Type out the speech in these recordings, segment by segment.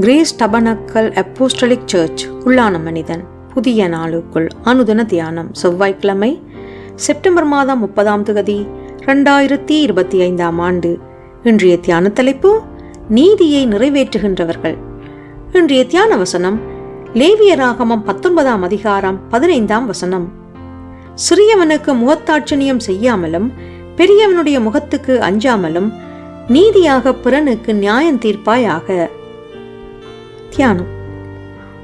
Grace tabernacle apostolic search உள்ளான மனிதன் புதிய நாளுக்குள் அனுதன தியானம் செவ்வாய்க்கிழமை செப்டம்பர் மாதம் முப்பதாம் தேதி ரெண்டாயிரத்தி இருபத்தி ஐந்தாம் ஆண்டு. இன்றைய தியான தலைப்பு நீதியை நிறைவேற்றுகின்றவர்கள். இன்றைய தியான வசனம் லேவியராகமம் பத்தொன்பதாம் அதிகாரம் பதினைந்தாம் வசனம். சிறியவனுக்கு முகத்தாட்சணியம் செய்யாமலும் பெரியவனுடைய முகத்துக்கு அஞ்சாமலும் நீதியாக பிறனுக்கு நியாயம் தீர்ப்பாயாக. தியானம்.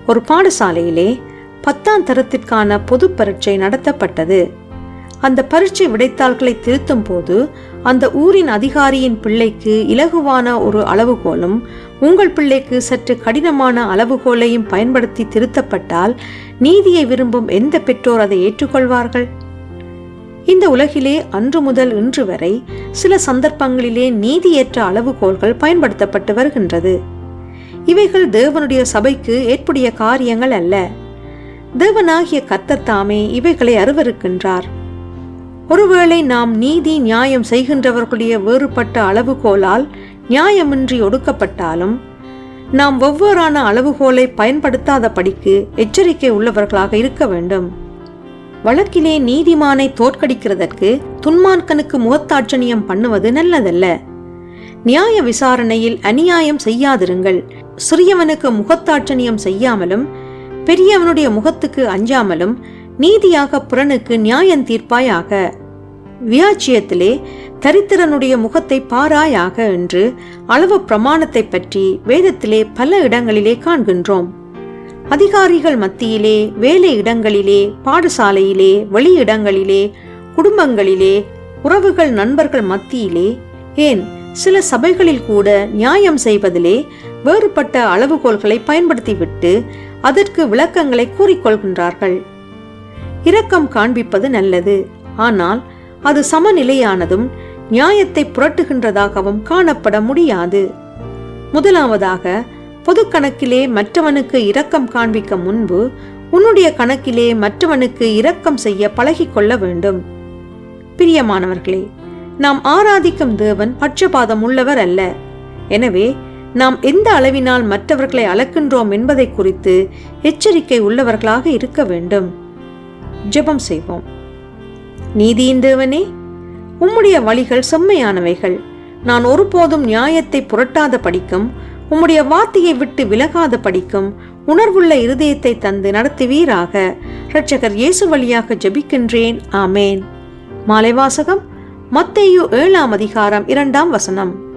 ஒரு பாடசாலையிலே பத்தாம் தரத்திற்கான பொது பரீட்சை நடத்தப்பட்டது. அந்த பரீட்சை விடைத்தாள்களை திருத்தும் போது அந்த ஊரின் அதிகாரியின் பிள்ளைக்கு இலகுவான ஒரு அளவுகோலும் உங்கள் பிள்ளைக்கு சற்று கடினமான அளவுகோலையும் பயன்படுத்தி திருத்தப்பட்டால் நீதியை விரும்பும் எந்த பெற்றோர் அதை ஏற்றுக்கொள்வார்கள்? இந்த உலகிலே அன்று முதல் இன்று வரை சில சந்தர்ப்பங்களிலே நீதியற்ற அளவுகோல்கள் பயன்படுத்தப்பட்டு வருகின்றது. இவைகள் தேவனுடைய சபைக்கு ஏற்புடைய காரியங்கள் அல்ல. தேவனாகிய கத்தத்தாமே தாமே இவைகளை அருவருக்கின்றார். ஒருவேளை நாம் நீதி நியாயம் செய்கின்றவர்களுடைய வேறுபட்ட அளவுகோலால் நியாயமின்றி ஒடுக்கப்பட்டாலும் நாம் ஒவ்வாறான அளவுகோலை பயன்படுத்தாத படிக்கு எச்சரிக்கை உள்ளவர்களாக இருக்க வேண்டும். வழக்கிலே நீதிமானை தோற்கடிக்கிறதற்கு துன்மார்க்கனுக்கு முகத்தாட்சணியம் பண்ணுவது நல்லதல்ல. நியாய விசாரணையில் அநியாயம் செய்யாதிருங்கள். சிறியவனுக்கு முகத்தாட்சணியம் செய்யாமலும் பெரியவனுடைய முகத்துக்கு அஞ்சாமலும் நீதியாக புறனுக்கு நியாயம் தீர்ப்பாயாக. வியாச்சியத்திலே தரித்திரனுடைய முகத்தை பாராயாக என்று அளவு பிரமாணத்தை பற்றி வேதத்திலே பல இடங்களிலே காண்கின்றோம். அதிகாரிகள் மத்தியிலே வேலை இடங்களிலே பாடசாலையிலே வெளியிடங்களிலே குடும்பங்களிலே உறவுகள் நண்பர்கள் மத்தியிலே ஏன் சில சபைகளில் கூட நியாயம் செய்வதிலே வேறுபட்ட அளவுகோல்களை பயன்படுத்திவிட்டு அதற்கு விளக்கங்களை கூறிக்கொள்கின்றார்கள். இரக்கம் காண்பிப்பது நல்லது ஆனால் அது சமநிலையானதும் நியாயத்தை புரட்டுகின்றதாகவும் காணப்பட முடியாது. முதலாவதாக பொது கணக்கிலே மற்றவனுக்கு இரக்கம் காண்பிக்க முன்பு உன்னுடைய கணக்கிலே மற்றவனுக்கு இரக்கம் செய்ய பழகிக்கொள்ள வேண்டும். பிரியமானவர்களே நாம் ஆராதிக்கும் தேவன் பட்சபாதம் உள்ளவர் அல்ல. எனவே நாம் எந்த அளவினால் மற்றவர்களை அளக்கின்றோம் என்பதை குறித்து எச்சரிக்கை உள்ளவர்களாக இருக்க வேண்டும். ஜெபம் செய்வோம். நீதியின் தேவனே உம்முடைய வழிகள் செம்மையானவைகள். நான் ஒருபோதும் நியாயத்தை புரட்டாத படிக்கும் உம்முடைய வார்த்தையை விட்டு விலகாத படிக்கும் உணர்வுள்ள இருதயத்தை தந்து நடத்துவீராக. இரட்சகர் இயேசு வழியாக ஜெபிக்கின்றேன். ஆமேன். மாலை வாசகம் மத்தேயு ஏழாம் அதிகாரம் இரண்டாம் வசனம்.